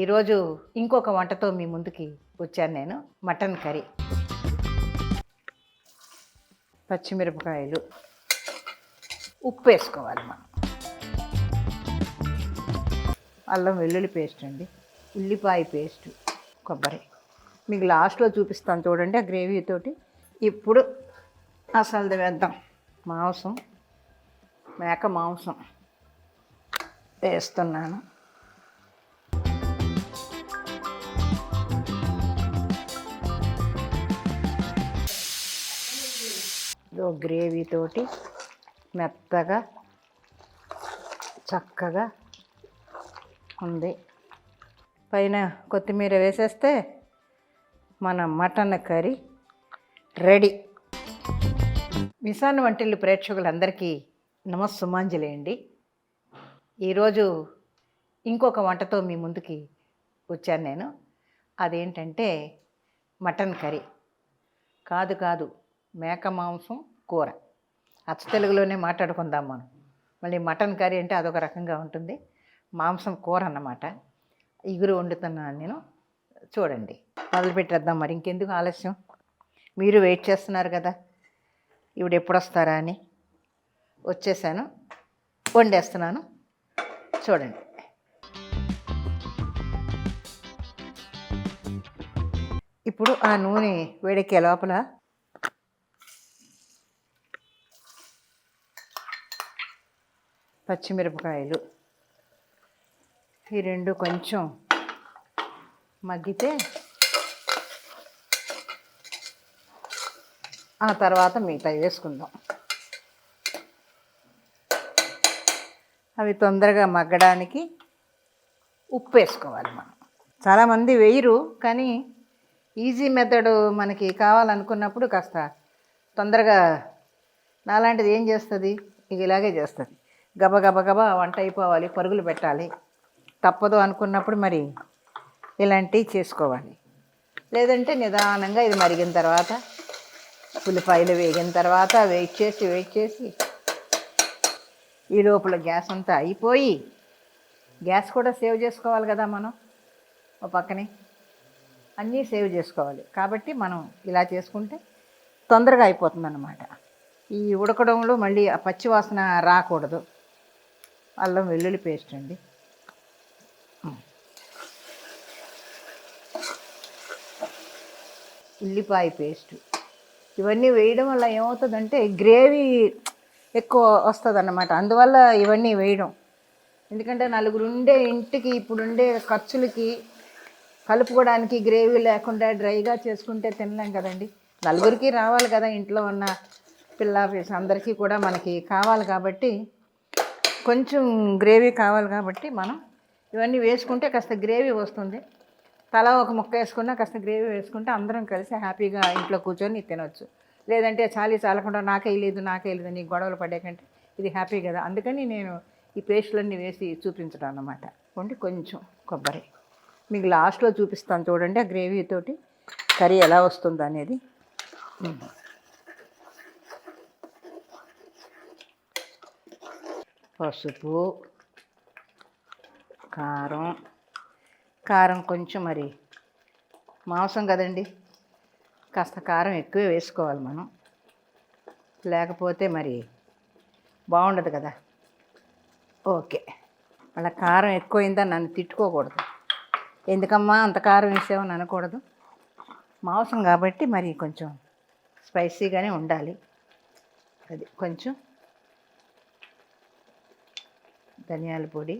ఈరోజు ఇంకొక వంటతో మీ ముందుకి వచ్చాను నేను మటన్ కర్రీ. పచ్చిమిరపకాయలు ఉప్పు వేసుకోవాలి మనం. అల్లం వెల్లుల్లి పేస్ట్ అండి ఉల్లిపాయ పేస్ట్ కొబ్బరి. మీకు లాస్ట్లో చూపిస్తాను చూడండి ఆ గ్రేవీతోటి ఇప్పుడు అసలు వేద్దాం. మాంసం మేక మాంసం వేస్తున్నాను. ఇదో గ్రేవీ తోటి మెత్తగా చక్కగా ఉంది. పైన కొత్తిమీర వేసేస్తే మన మటన్ కర్రీ రెడీ. మిసాన్ వంటిల్లు ప్రేక్షకులందరికీ నమస్సుమాంజలి అండి. ఈరోజు ఇంకొక వంటతో మీ ముందుకి వచ్చాను నేను. అదేంటంటే మటన్ కర్రీ. కాదు కాదు మేక మాంసం కూర. అచ్చ తెలుగులోనే మాట్లాడుకుందాం మనం. మళ్ళీ మటన్ కర్రీ అంటే అదొక రకంగా ఉంటుంది. మాంసం కూర అన్నమాట. ఇగురు వండుతున్నాను నేను. చూడండి. మొదలు పెట్టేద్దాం మరి. ఇంకెందుకు ఆలస్యం? మీరు వెయిట్ చేస్తున్నారు కదా. ఇవిడు ఎప్పుడు వస్తారా అని. వచ్చేసాను. వండేస్తున్నాను. చూడండి. ఇప్పుడు ఆ నూనె వేడెక్కే లోపల పచ్చిమిరపకాయలు. ఈ రెండు కొంచెం మగ్గితే ఆ తర్వాత మిగతా వేసుకుందాం. అవి తొందరగా మగ్గడానికి ఉప్పు వేసుకోవాలి మనం. చాలామంది వేయరు కానీ ఈజీ మెథడ్ మనకి కావాలనుకున్నప్పుడు కాస్త తొందరగా నాలాంటిది ఏం చేస్తుంది? ఇక ఇలాగే చేస్తుంది. గబగబగబా వంట అయిపోవాలి పరుగులు పెట్టాలి. తప్పదు అనుకున్నప్పుడు మరి ఇలాంటివి చేసుకోవాలి. లేదంటే నిదానంగా ఇది మరిగిన తర్వాత ఉల్లిపాయలు వేగిన తర్వాత వెయిట్ చేసి వెయిట్ చేసి ఈ లోపల గ్యాస్ అంతా అయిపోయి గ్యాస్ కూడా సేవ్ చేసుకోవాలి కదా మనం ఓ పక్కనే. అన్నీ సేవ్ చేసుకోవాలి. కాబట్టి మనం ఇలా చేసుకుంటే తొందరగా అయిపోతుంది అన్నమాట ఈ ఉడకడంలో మళ్ళీ ఆ పచ్చి వాసన రాకూడదు. అల్లం వెల్లుల్లి పేస్ట్ అండి. ఉల్లిపాయ పేస్ట్. ఇవన్నీ వేయడం వల్ల ఏమవుతుందంటే గ్రేవీ ఎక్కువ వస్తుంది అన్నమాట అందువల్ల ఇవన్నీ వేయడం. ఎందుకంటే నలుగురు ఉండే ఇంటికి ఇప్పుడుండే ఖర్చులకి కలుపుకోవడానికి గ్రేవీ లేకుండా డ్రైగా చేసుకుంటే తినలేం కదండి. నలుగురికి రావాలి కదా ఇంట్లో ఉన్న పిల్ల అందరికీ కూడా మనకి కావాలి కాబట్టి కొంచెం గ్రేవీ కావాలి కాబట్టి మనం ఇవన్నీ వేసుకుంటే కాస్త గ్రేవీ వస్తుంది. తల ఒక ముక్క వేసుకున్నా కాస్త గ్రేవీ వేసుకుంటే అందరం కలిసి హ్యాపీగా ఇంట్లో కూర్చొని తినొచ్చు. లేదంటే చాలీ చాలకుండా నాకే లేదు నాకే లేదు నీ గొడవలు పడే కంటే ఇది హ్యాపీ కదా. అందుకని నేను ఈ పేస్టులన్నీ వేసి చూపించడం అన్నమాట. కొండి కొంచెం కొబ్బరి. మీకు లాస్ట్లో చూపిస్తాను చూడండి ఆ గ్రేవీతోటి కర్రీ ఎలా వస్తుంది అనేది పసుపు కారం. కారం కొంచెం మరి మాంసం కదండి. కాస్త కారం ఎక్కువే వేసుకోవాలి మనం. లేకపోతే మరి బాగుండదు కదా. ఓకే. అలా కారం ఎక్కువైందా నన్ను తిట్టుకోకూడదు. ఎందుకమ్మా అంత కారం వేసావని అనకూడదు. మాంసం కాబట్టి మరి కొంచెం స్పైసీగానే ఉండాలి. అది కొంచెం ధనియాల పొడి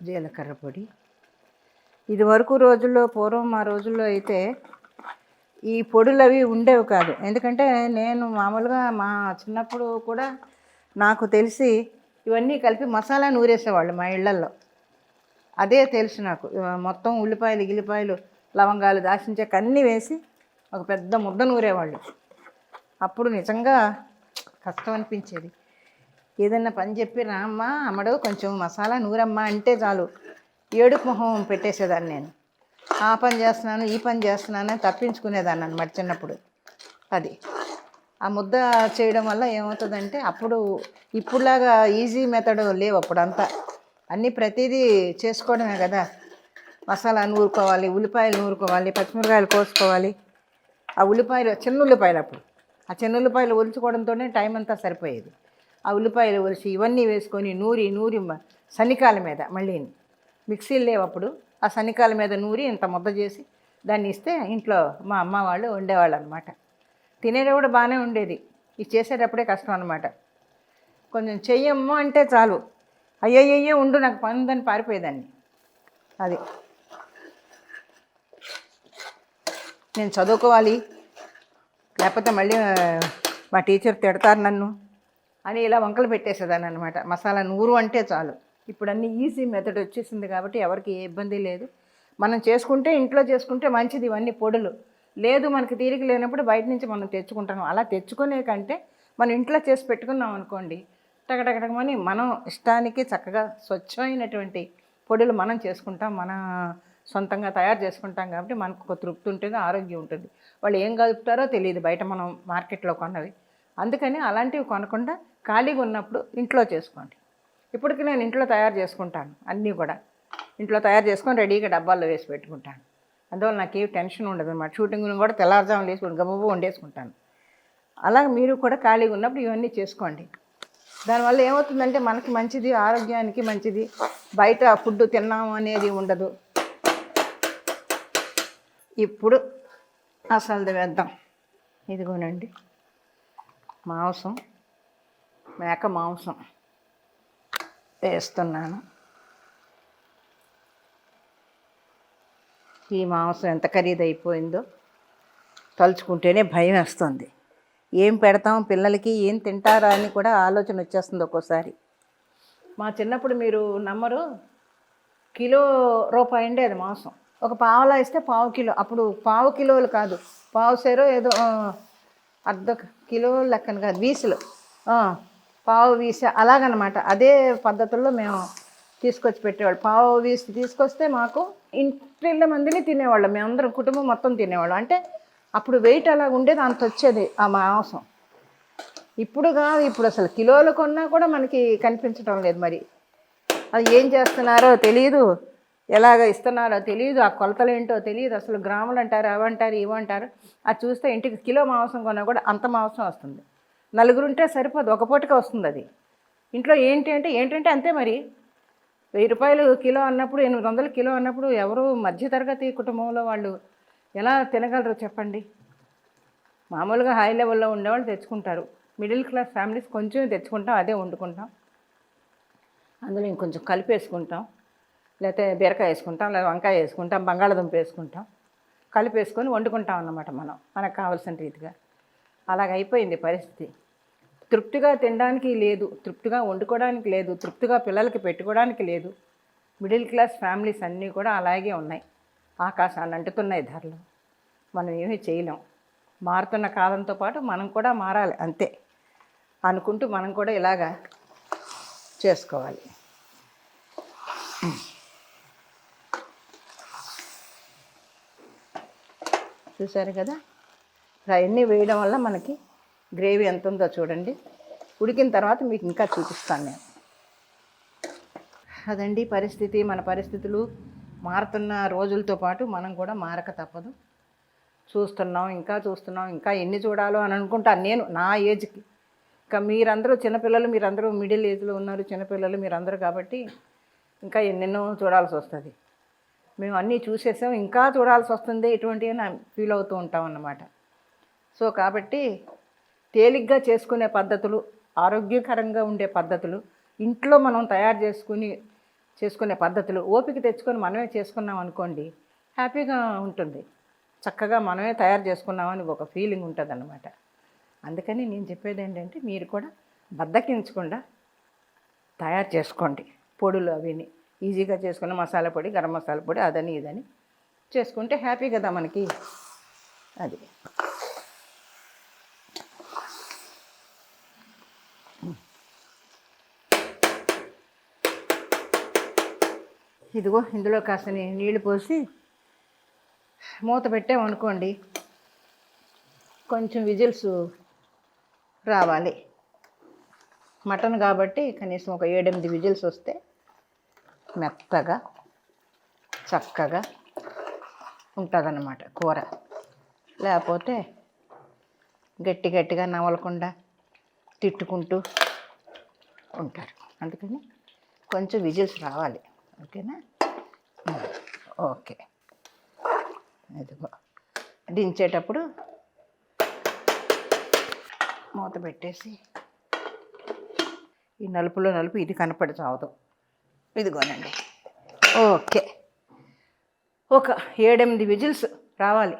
జీలకర్ర పొడి. ఇది వరకు రోజుల్లో పూర్వం మా రోజుల్లో అయితే ఈ పొడులు అవి ఉండేవి కాదు. ఎందుకంటే నేను మామూలుగా మా చిన్నప్పుడు కూడా నాకు తెలిసి ఇవన్నీ కలిపి మసాలా నూరేసేవాళ్ళు మా ఇళ్ళల్లో. అదే తెలుసు నాకు. మొత్తం ఉల్లిపాయలు గిల్లిపాయలు లవంగాలు దాచించాక అన్నీ వేసి ఒక పెద్ద ముద్ద నూరేవాళ్ళు అప్పుడు నిజంగా కష్టం అనిపించేది. ఏదన్నా పని చెప్పి రామ్మా అమ్మడు కొంచెం మసాలా నూరమ్మా అంటే చాలు. ఏడుపు మొహం పెట్టేసేదాన్ని నేను. ఆ పని చేస్తున్నాను ఈ పని చేస్తున్నాను తప్పించుకునేదాన్ని అనమాట చిన్నప్పుడు. అది. ఆ ముద్ద చేయడం వల్ల ఏమవుతుందంటే అప్పుడు ఇప్పుడులాగా ఈజీ మెథడ్ లేవు అప్పుడు అంతా అన్నీ ప్రతిదీ చేసుకోవడమే కదా. మసాలా నూరుకోవాలి ఉల్లిపాయలు నూరుకోవాలి పచ్చిమిరకాయలు కోసుకోవాలి. ఆ ఉల్లిపాయలు చిన్న ఉల్లిపాయలు అప్పుడు. ఆ చిన్న ఉల్లిపాయలు ఒలుచుకోవడంతోనే టైం అంతా సరిపోయేది. ఆ ఉల్లిపాయలు ఒలిచి ఇవన్నీ వేసుకొని నూరి నూరి మ- సన్నికాల మీద మళ్ళీ మిక్సీలు లేవు అప్పుడు. ఆ సన్నికాల మీద నూరి ఇంత ముద్ద చేసి దాన్ని ఇస్తే ఇంట్లో మా అమ్మ వాళ్ళు వండేవాళ్ళు అనమాట తినేటప్పుడు బాగానే ఉండేది. ఇది చేసేటప్పుడే కష్టం అనమాట కొంచెం చెయ్యమ్మ అంటే చాలు. అయ్యయ్యో ఉండు నాకు పనుందని పారిపోయేదాన్ని అది. నేను చదువుకోవాలి. లేకపోతే మళ్ళీ మా టీచర్ తిడతారు నన్ను. అని ఇలా వంకలు పెట్టేసేదాన్ని అనమాట మసాలా నూరు అంటే చాలు. ఇప్పుడు అన్ని ఈజీ మెథడ్ వచ్చేసింది కాబట్టి ఎవరికి ఏ ఇబ్బంది లేదు. మనం చేసుకుంటే ఇంట్లో చేసుకుంటే మంచిది ఇవన్నీ పొడులు. లేదు మనకి తీరిక లేనప్పుడు బయట నుంచి మనం తెచ్చుకుంటాం. అలా తెచ్చుకునే కంటే మనం ఇంట్లో చేసి పెట్టుకున్నాం అనుకోండి టకటకటకమని మనం ఇష్టానికి చక్కగా స్వచ్ఛమైనటువంటి పొడులు మనం చేసుకుంటాం. మన సొంతంగా తయారు చేసుకుంటాం కాబట్టి మనకు ఒక తృప్తి ఉంటుంది ఆరోగ్యం ఉంటుంది. వాళ్ళు ఏం కలుపుతారో తెలియదు బయట మనం మార్కెట్లో కొన్నవి. అందుకని అలాంటివి కొనకుండా ఖాళీగా ఉన్నప్పుడు ఇంట్లో చేసుకోండి. ఇప్పటికి నేను ఇంట్లో తయారు చేసుకుంటాను అన్నీ కూడా. ఇంట్లో తయారు చేసుకొని రెడీగా డబ్బాల్లో వేసి పెట్టుకుంటాను. అందువల్ల నాకు ఏ టెన్షన్ ఉండదు అనమాట షూటింగ్ కూడా తెల్లారుజాము వేసుకుని గబబు వండేసుకుంటాను. అలాగే మీరు కూడా ఖాళీగా ఉన్నప్పుడు ఇవన్నీ చేసుకోండి. దానివల్ల ఏమవుతుందంటే మనకి మంచిది ఆరోగ్యానికి మంచిది. బయట ఫుడ్ తిన్నాము అనేది ఉండదు. ఇప్పుడు అసలు వేద్దాం. ఇదిగోనండి మాంసం. మేక మాంసం వేస్తున్నాను. ఈ మాంసం ఎంత ఖరీదైపోయిందో తలుచుకుంటేనే భయం వేస్తుంది. ఏం పెడతాం పిల్లలకి ఏం తింటారా అని కూడా ఆలోచన వచ్చేస్తుంది ఒక్కోసారి. మా చిన్నప్పుడు మీరు నమ్మరు కిలో రూపాయి ఉండేది మాంసం. ఒక పావులా ఇస్తే పావు కిలో. అప్పుడు పావు కిలోలు కాదు పావు సేరో ఏదో అర్ధ కిలో లెక్కన కాదు వీసులు పావు వీసి అలాగనమాట. అదే పద్ధతుల్లో మేము తీసుకొచ్చి పెట్టేవాళ్ళు. పావు వీసి తీసుకొస్తే మాకు ఇంటిళ్ళ మందిని తినేవాళ్ళం. మేమందరం కుటుంబం మొత్తం తినేవాళ్ళం. అంటే అప్పుడు వెయిట్ అలా ఉండేది అంత వచ్చేది ఆ మాంసం. ఇప్పుడు కాదు ఇప్పుడు అసలు కిలోలు కొన్నా కూడా మనకి కనిపించడం లేదు మరి. అది ఏం చేస్తున్నారో తెలియదు ఎలాగ ఇస్తున్నారో తెలియదు ఆ కొలతలు ఏంటో తెలియదు అసలు గ్రాములు అంటారు అవంటారు ఇవంటారు అది చూస్తే ఇంటికి కిలో మాంసం కొన్నా కూడా అంత మాంసం వస్తుంది. నలుగురు ఉంటే సరిపోదు ఒక పూటకే వస్తుంది అది ఇంట్లో ఏంటి అంటే ఏంటంటే అంతే మరి. వెయ్యి రూపాయలు కిలో అన్నప్పుడు ఎనిమిది వందలు కిలో అన్నప్పుడు ఎవరు మధ్యతరగతి కుటుంబంలో వాళ్ళు ఎలా తినగలరు చెప్పండి. మామూలుగా హై లెవెల్లో ఉండేవాళ్ళు తెచ్చుకుంటారు. మిడిల్ క్లాస్ ఫ్యామిలీస్ కొంచెం తెచ్చుకుంటాం అదే వండుకుంటాం. అందులో ఇంకొంచెం కలిపేసుకుంటాం లేకపోతే బీరకాయ వేసుకుంటాం లేదా వంకాయ వేసుకుంటాం బంగాళాదుంప వేసుకుంటాం. కలిపేసుకొని వండుకుంటాం అన్నమాట మనం మనకు కావాల్సిన రీతిగా. అలాగ అయిపోయింది పరిస్థితి. తృప్తిగా తినడానికి లేదు తృప్తిగా వండుకోవడానికి లేదు తృప్తిగా పిల్లలకి పెట్టుకోవడానికి లేదు. మిడిల్ క్లాస్ ఫ్యామిలీస్ అన్నీ కూడా అలాగే ఉన్నాయి. ఆకాశాన్ని అంటుతున్నాయి ధరలు. మనం ఏమీ చేయలేం. మారుతున్న కాలంతో పాటు మనం కూడా మారాలి అంతే. అనుకుంటూ మనం కూడా ఇలాగా చేసుకోవాలి. చూసారు కదా? అవన్నీ వేయడం వల్ల మనకి గ్రేవీ ఎంత ఉందో చూడండి. ఉడికిన తర్వాత మీకు ఇంకా చూపిస్తాను నేను. అదండి పరిస్థితి. మన పరిస్థితులు మారుతున్న రోజులతో పాటు మనం కూడా మారక తప్పదు. చూస్తున్నాం ఇంకా చూస్తున్నాం ఇంకా ఎన్ని చూడాలో అని అనుకుంటాను నేను నా ఏజ్కి ఇంకా మీరందరూ చిన్నపిల్లలు మీరందరూ మిడిల్ ఏజ్లో ఉన్నారు చిన్నపిల్లలు మీరందరూ కాబట్టి ఇంకా ఎన్నెన్నో చూడాల్సి వస్తుంది. మేము అన్నీ చూసేసాం ఇంకా చూడాల్సి వస్తుంది ఇటువంటివి అని ఫీల్ అవుతూ ఉంటాం అన్నమాట. సో కాబట్టి తేలిగ్గా చేసుకునే పద్ధతులు ఆరోగ్యకరంగా ఉండే పద్ధతులు ఇంట్లో మనం తయారు చేసుకుని చేసుకునే పద్ధతులు ఓపిక తెచ్చుకొని మనమే చేసుకున్నాం అనుకోండి హ్యాపీగా ఉంటుంది. చక్కగా మనమే తయారు చేసుకున్నామని ఒక ఫీలింగ్ ఉంటుంది అన్నమాట అందుకని నేను చెప్పేది ఏంటంటే మీరు కూడా బద్దకించకుండా తయారు చేసుకోండి. పొడులు అవిని ఈజీగా చేసుకున్న మసాలా పొడి గరం మసాలా పొడి అదని ఇదని చేసుకుంటే హ్యాపీ కదా మనకి. అది. ఇదిగో ఇందులో కాస్త నీళ్ళు నీళ్ళు పోసి మూత పెట్టామనుకోండి కొంచెం విజిల్స్ రావాలి. మటన్ కాబట్టి కనీసం ఒక ఏడెనిమిది విజిల్స్ వస్తే మెత్తగా చక్కగా ఉంటుందన్నమాట కూర. లేకపోతే గట్టి గట్టిగా నవలకుండా తిట్టుకుంటూ ఉంటారు. అందుకని కొంచెం విజిల్స్ రావాలి. ఓకేనా? ఓకే. ఇదిగో దించేటప్పుడు మూత పెట్టేసి ఈ నలుపులో నలుపు ఇది కనపడి చావదు ఇదిగోనండి. ఓకే. ఒక ఏడెనిమిది విజిల్స్ రావాలి.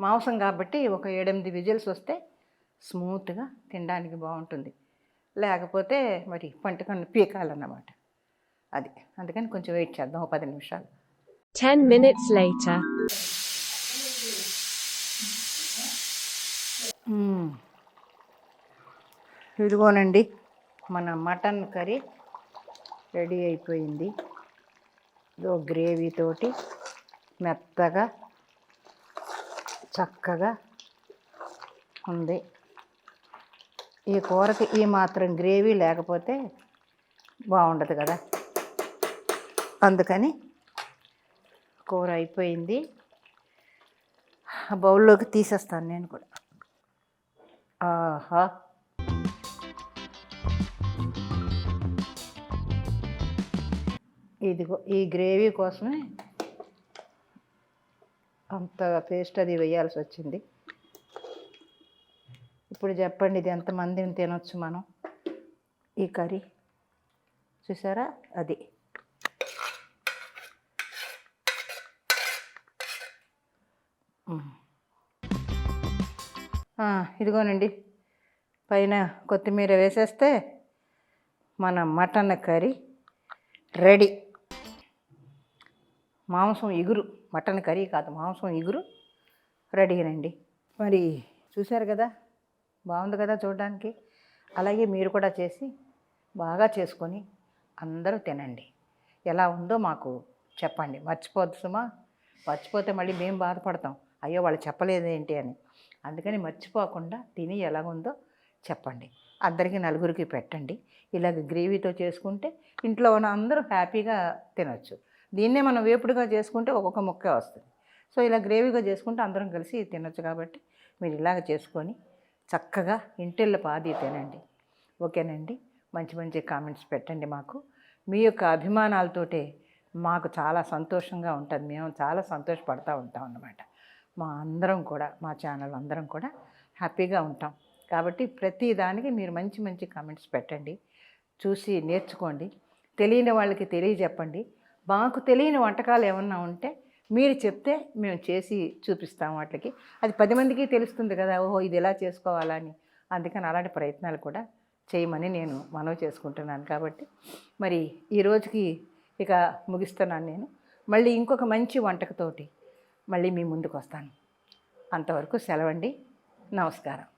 మాంసం కాబట్టి ఒక ఏడెనిమిది విజిల్స్ వస్తే స్మూత్గా తినడానికి బాగుంటుంది. లేకపోతే మరి పంటకన్ను పీకాలన్నమాట. అది. అందుకని కొంచెం వెయిట్ చేద్దాం ఒక పది నిమిషాలు. 10 minutes later. మ్మ్. ఇదిగోనండి మన మటన్ కర్రీ రెడీ అయిపోయింది. ఇదో గ్రేవీ తోటి మెత్తగా చక్కగా ఉంది. ఈ కూరకి ఈ మాత్రం గ్రేవీ లేకపోతే బాగుండదు కదా. అందుకని కూర అయిపోయింది. ఆ బౌల్లోకి తీసేస్తాను నేను కూడా. ఆహా! ఇదిగో ఈ గ్రేవీ కోసమే అంత పేస్ట్ అది వేయాల్సి వచ్చింది. ఇప్పుడు చెప్పండి ఇది ఎంతమందిని తినొచ్చు మనం? ఈ కర్రీ చూసారా? అది మ్మ్. ఆ, ఇదిగోనండి. పైన కొత్తిమీర వేసేస్తే మన మటన్ కర్రీ రెడీ. మాంసం ఇగురు మటన్ కర్రీ కాదు మాంసం ఇగురు రెడీనండి మరి చూశారు కదా బాగుంది కదా చూడడానికి? అలాగే మీరు కూడా చేసి బాగా చేసుకొని అందరూ తినండి. ఎలా ఉందో మాకు చెప్పండి. మర్చిపోద్దు సుమా. మర్చిపోతే మళ్ళీ మేము బాధపడతాం. అయ్యో వాళ్ళు చెప్పలేదేంటి అని. అందుకని మర్చిపోకుండా తిని ఎలాగుందో చెప్పండి. అందరికీ నలుగురికి పెట్టండి. ఇలాగ గ్రేవీతో చేసుకుంటే ఇంట్లో ఉన్న అందరూ హ్యాపీగా తినొచ్చు. దీన్నే మనం వేపుడుగా చేసుకుంటే ఒక్కొక్క ముక్క వస్తుంది. సో ఇలా గ్రేవీగా చేసుకుంటే అందరం కలిసి తినొచ్చు కాబట్టి మీరు ఇలాగ చేసుకొని చక్కగా ఇంటిళ్ళ పాది తినండి. ఓకేనండి? మంచి మంచి కామెంట్స్ పెట్టండి మాకు. మీ యొక్క అభిమానాలతోటే మాకు చాలా సంతోషంగా ఉంటుంది. మేము చాలా సంతోషపడతా ఉంటాం అన్నమాట. మా అందరం కూడా మా ఛానల్ అందరం కూడా హ్యాపీగా ఉంటాం. కాబట్టి ప్రతి దానికి మీరు మంచి మంచి కామెంట్స్ పెట్టండి. చూసి నేర్చుకోండి. తెలియని వాళ్ళకి తెలియజెప్పండి. మాకు తెలియని వంటకాలు ఏమన్నా ఉంటే మీరు చెప్తే మేము చేసి చూపిస్తాం వాటికి. అది పది మందికి తెలుస్తుంది కదా ఓహో ఇది ఎలా చేసుకోవాలని అందుకని అలాంటి ప్రయత్నాలు కూడా చేయమని నేను మనవి చేసుకుంటున్నాను. కాబట్టి మరి ఈ రోజుకి ఇక ముగిస్తున్నాను నేను. మళ్ళీ ఇంకొక మంచి వంటకతోటి మళ్ళీ మీ ముందుకు వస్తాను అంతవరకు సెలవండి. నమస్కారం.